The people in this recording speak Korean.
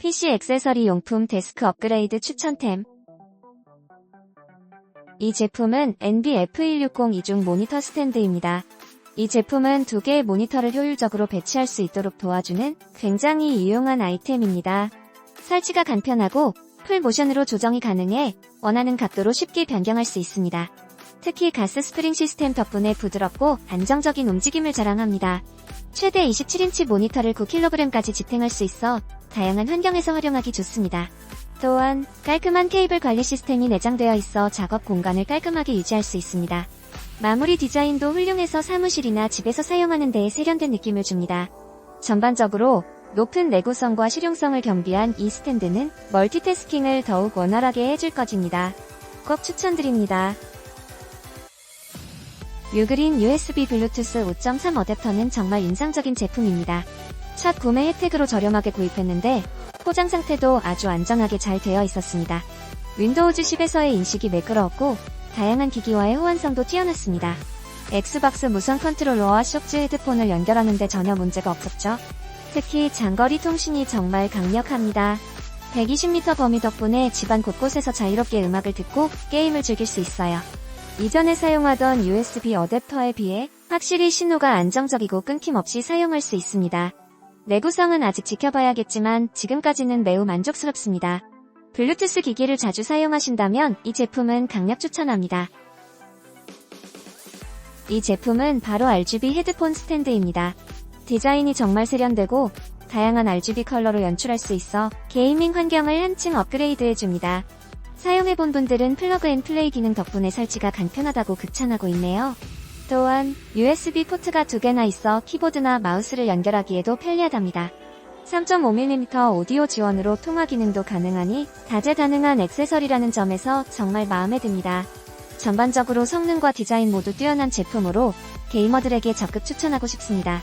PC 액세서리 용품 데스크 업그레이드 추천템. 이 제품은 NB F160 이중 모니터 스탠드입니다. 이 제품은 두 개의 모니터를 효율적으로 배치할 수 있도록 도와주는 굉장히 유용한 아이템입니다. 설치가 간편하고 풀 모션으로 조정이 가능해 원하는 각도로 쉽게 변경할 수 있습니다. 특히 가스 스프링 시스템 덕분에 부드럽고 안정적인 움직임을 자랑합니다. 최대 27인치 모니터를 9kg까지 지탱할 수 있어 다양한 환경에서 활용하기 좋습니다. 또한 깔끔한 케이블 관리 시스템이 내장되어 있어 작업 공간을 깔끔하게 유지할 수 있습니다. 마무리 디자인도 훌륭해서 사무실이나 집에서 사용하는 데에 세련된 느낌을 줍니다. 전반적으로 높은 내구성과 실용성을 겸비한 이 스탠드는 멀티태스킹을 더욱 원활하게 해줄 것입니다. 꼭 추천드립니다. 유그린 USB 블루투스 5.3 어댑터는 정말 인상적인 제품입니다. 첫 구매 혜택으로 저렴하게 구입했는데 포장 상태도 아주 안전하게 잘 되어 있었습니다. 윈도우즈 10에서의 인식이 매끄러웠고 다양한 기기와의 호환성도 뛰어났습니다. 엑스박스 무선 컨트롤러와 쇼츠 헤드폰을 연결하는데 전혀 문제가 없었죠. 특히 장거리 통신이 정말 강력합니다. 120m 범위 덕분에 집안 곳곳에서 자유롭게 음악을 듣고 게임을 즐길 수 있어요. 이전에 사용하던 USB 어댑터에 비해 확실히 신호가 안정적이고 끊김없이 사용할 수 있습니다. 내구성은 아직 지켜봐야겠지만 지금까지는 매우 만족스럽습니다. 블루투스 기기를 자주 사용하신다면 이 제품은 강력 추천합니다. 이 제품은 바로 RGB 헤드폰 스탠드입니다. 디자인이 정말 세련되고 다양한 RGB 컬러로 연출할 수 있어 게이밍 환경을 한층 업그레이드해줍니다. 사용해본 분들은 플러그 앤 플레이 기능 덕분에 설치가 간편하다고 극찬하고 있네요. 또한 USB 포트가 두 개나 있어 키보드나 마우스를 연결하기에도 편리하답니다. 3.5mm 오디오 지원으로 통화 기능도 가능하니 다재다능한 액세서리라는 점에서 정말 마음에 듭니다. 전반적으로 성능과 디자인 모두 뛰어난 제품으로 게이머들에게 적극 추천하고 싶습니다.